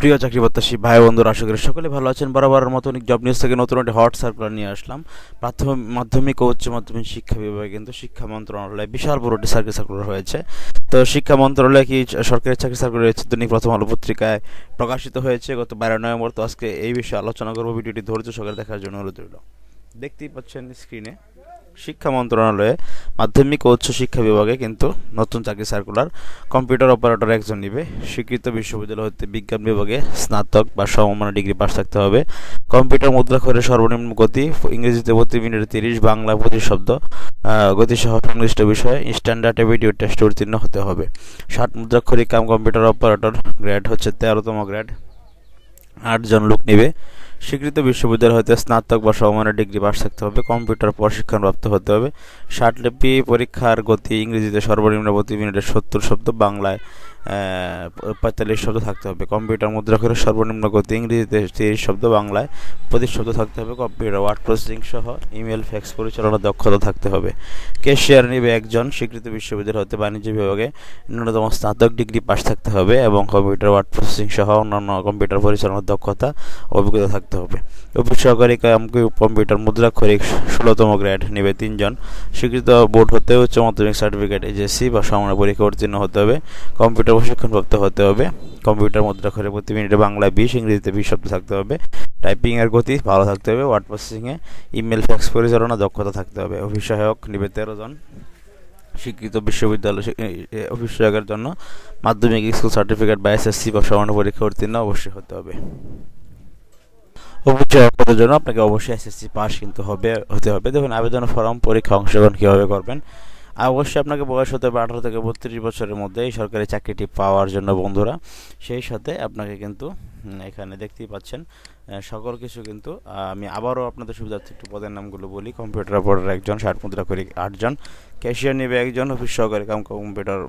প্রিয় চাকরি প্রত্যাশী ভাই বন্ধুরা আশা করি সকলে ভালো আছেন। বরাবরের মতো জব নিউজ থেকে নতুন একটি হট সার্কুলার নিয়ে আসলাম। প্রাথমিক, মাধ্যমিক ও উচ্চ মাধ্যমিক শিক্ষা বিভাগে কিন্তু শিক্ষা মন্ত্রণালয়ে বিশাল বড় একটি সার্কুলার সার্কুলার হয়েছে। তো শিক্ষা মন্ত্রণালয়ে কি সরকারি চাকরি সার্কুলার রয়েছে? দৈনিক প্রথম আলো পত্রিকায় প্রকাশিত হয়েছে গত বারো নভেম্বর। তো আজকে এই বিষয়ে আলোচনা করব। ভিডিওটি ধৈর্য সহকারে দেখার জন্য অনুরোধ রইল। দেখতেই পাচ্ছেন স্ক্রিনে শিক্ষা মন্ত্রণালয়ে মাধ্যমিক ও উচ্চশিক্ষা বিভাগে কিন্তু নতুন চাকরি সার্কুলার কম্পিউটার অপারেটর একজন নিবে। স্বীকৃত বিশ্ববিদ্যালয় হতে বিজ্ঞান বিভাগে স্নাতক বা সমমানের ডিগ্রি পাশ থাকতে হবে। কম্পিউটার মুদ্রাক্ষরের সর্বনিম্ন গতি, ইংরেজিতে প্রতি মিনিটে তিরিশ, বাংলা পঁচিশ শব্দ গতিসহ সংশ্লিষ্ট বিষয়ে স্ট্যান্ডার্ড এভিডিও টেস্ট উত্তীর্ণ হতে হবে। ষাট মুদ্রাক্ষরিক কাম কম্পিউটার অপারেটর গ্রেড হচ্ছে তেরোতম গ্রেড আটজন লোক নেবে। স্বীকৃত বিশ্ববিদ্যালয় হতে স্নাতক বা সমমানের ডিগ্রি পাশ থাকতে হবে, কম্পিউটার প্রশিক্ষণপ্রাপ্ত হতে হবে। ষাটলিপি পরীক্ষার গতি ইংরেজিতে সর্বনিম্ন প্রতি মিনিটে সত্তর শব্দ, বাংলায় পঁয়তাল্লিশ শব্দ থাকতে হবে। কম্পিউটার মুদ্রাক্ষরে সর্বনিম্ন গতি, ইংরেজিতে তিরিশ শব্দ, বাংলায় পঁচিশ শব্দ থাকতে হবে। কম্পিউটার, ওয়ার্ড প্রসেসিং সহ ইমেল, ফ্যাক্স পরিচালনার দক্ষতা থাকতে হবে। কেশিয়ার নিবে একজন, স্বীকৃত বিশ্ববিদ্যালয় হতে বাণিজ্য বিভাগে ন্যূনতম স্নাতক ডিগ্রি পাস থাকতে হবে এবং কম্পিউটার, ওয়ার্ড প্রসেসিং সহ অন্যান্য কম্পিউটার পরিচালনার দক্ষতা, অভিজ্ঞতা থাকতে হবে। অফিস সহকারী কম্পিউটার মুদ্রাক্ষরিক ষোলোতম গ্রেড নেবে তিনজন। স্বীকৃত বোর্ড হতে উচ্চ মাধ্যমিক সার্টিফিকেট এজেসি বা সমান পরীক্ষা উত্তীর্ণ হতে হবে। কম্পিউটার প্রশিক্ষণপ্রাপ্ত হতে হবে। কম্পিউটার মুদ্রাক্ষরে প্রতি মিনিটে বাংলায় বিশ, ইংরেজিতে বিশ শব্দ থাকতে হবে। টাইপিংয়ের গতি ভালো থাকতে হবে। ওয়ার্ড প্রসেসিংয়ে ইমেল ফ্যাক্স পরিচালনা দক্ষতা থাকতে হবে। অফিস সহায়ক নিবে তেরো জন স্বীকৃত বিশ্ববিদ্যালয় অফিস সহায়কের জন্য মাধ্যমিক স্কুল সার্টিফিকেট বা এসএসসি বা সমান পরীক্ষা উত্তীর্ণ অবশ্যই হতে হবে। অফিস জন্য আপনাকে অবশ্যই এসএসসি পাস কিন্তু হবে, হতে হবে। দেখুন, আবেদন ফর্ম পরীক্ষা অংশগ্রহণ কীভাবে করবেন? অবশ্যই আপনাকে বয়স হতে হবে আঠারো থেকে বত্রিশ বছরের মধ্যে এই সরকারি চাকরিটি পাওয়ার জন্য, বন্ধুরা। সেই সাথে আপনাকে কিন্তু এখানে দেখতেই পাচ্ছেন সকল কিছু কিন্তু আমি আবারও আপনাদের সুবিধার্থে একটু পদের নামগুলো বলি। কম্পিউটার অপারেটর একজন, ষাট মুদ্রা করি আটজন। ক্যাশিয়ার নেবে একজন, অফিস সহকারী কাম কম্পিউটার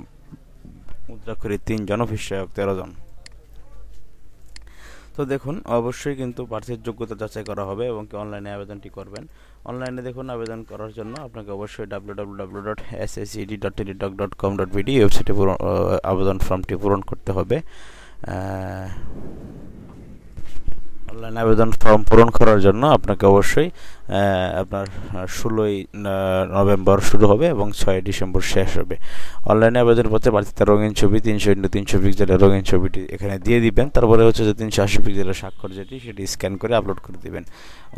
মুদ্রা করি তিনজন, অফিস সহায়ক তেরো জন তো দেখুন, অবশ্যই কিন্তু প্রার্থীর যোগ্যতা যাচাই করা হবে এবং কি অনলাইনে আবেদনটি করবেন। অনলাইনে দেখুন আবেদন করার জন্য আপনাকে অবশ্যই W W W dot S S E D dot Teletalk dot com dot B D ওয়েবসাইটে আবেদন ফর্মটি পূরণ করতে হবে। অনলাইনে আবেদন ফর্ম পূরণ করার জন্য আপনাকে অবশ্যই আপনার ষোলোই নভেম্বর শুরু হবে এবং ছয় ডিসেম্বর শেষ হবে। অনলাইনে আবেদনপত্রে প্রার্থীতে রঙিন ছবি, তিনশো ইন্টু তিনশো পিক্সেলের রঙিন ছবিটি এখানে দিয়ে দিবেন। তারপরে হচ্ছে যে তিনশো আশি পিক্সেলের স্বাক্ষর যেটি, সেটি স্ক্যান করে আপলোড করে দিবেন।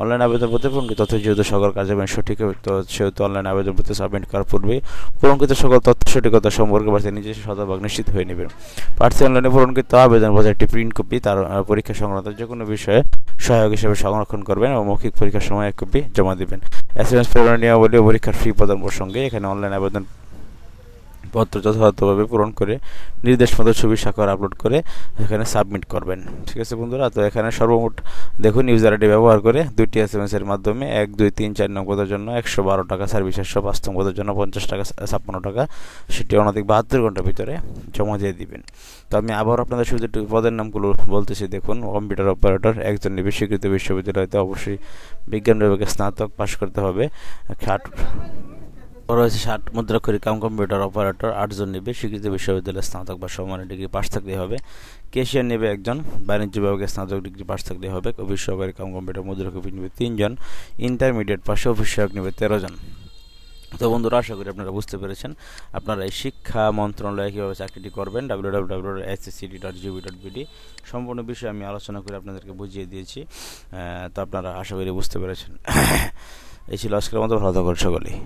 অনলাইন আবেদনপত্রে পূরণকৃত তথ্য যেহেতু সকল এবং সঠিক তো সেহেতু অনলাইন আবেদনপত্রে সাবমিট করার পূর্বে পূরণকৃত সকল তথ্য সঠিকতা সম্পর্কে প্রার্থী নিজস্ব শতভাগ নিশ্চিত হয়ে নেবেন। প্রার্থী অনলাইনে পূরণকৃত আবেদনপত্রে একটি প্রিন্ট কপি তার পরীক্ষা সংক্রান্ত যে কোনো বিষয়ে সহায়ক হিসেবে সংরক্ষণ করবেন এবং মৌখিক পরীক্ষার সময় এক কপি জমা দেবেন। এস এম এস প্রেরণ পরীক্ষার ফি প্রদান প্রসঙ্গে এখানে অনলাইন আবেদন পত্র যথাযথভাবে পূরণ করে নির্দেশ মতো ছবি স্বাক্ষর আপলোড করে এখানে সাবমিট করবেন। ঠিক আছে বন্ধুরা? তো এখানে সর্বমোট দেখুন ইউজার আইডি ব্যবহার করে দুইটি এস এম এস এর মাধ্যমে এক, দুই, তিন, চার নং পদের জন্য একশো বারো টাকা সার্ভিস একশো পাঁচ নং পদের জন্য পঞ্চাশ টাকা, ছাপ্পান্ন টাকা, সেটি অনধিক বাহাত্তর ঘণ্টার ভিতরে জমা দিয়ে দিবেন। তো আমি আবার আপনাদের শুধু পদের নামগুলো বলতেছি। দেখুন কম্পিউটার অপারেটর একজন স্বীকৃত বিশ্ববিদ্যালয়তে অবশ্যই বিজ্ঞান বিভাগে স্নাতক পাশ করতে হবে। ষাট রয়েছে ষাট মুদ্রাক্ষরী কাম কম্পিউটার অপারেটর, আটজন নেবে, স্বীকৃত বিশ্ববিদ্যালয়ের স্নাতক বা সমানের ডিগ্রি পাস থাকতে হবে। কেশিয়ার নেবে একজন, বাণিজ্য বিভাগে স্নাতক ডিগ্রি পাস থাকতে হবে। অফিস সহকারী কাম কম্পিউটার মুদ্রাকপি নেবে তিনজন, ইন্টারমিডিয়েট পাশে অফিস সহায়ক নেবে তেরো জন তো বন্ধুরা, আশা করি আপনারা বুঝতে পেরেছেন। আপনারা এই শিক্ষা মন্ত্রণালয়ে কীভাবে চাকরিটি করবেন W W W C D dot G B dot B D সম্পূর্ণ বিষয়ে আমি আলোচনা করে আপনাদেরকে বুঝিয়ে দিয়েছি। তো আপনারা আশা করি বুঝতে পেরেছেন। এই ছিল আজকের মতো, ভালো থাকুন সকলেই।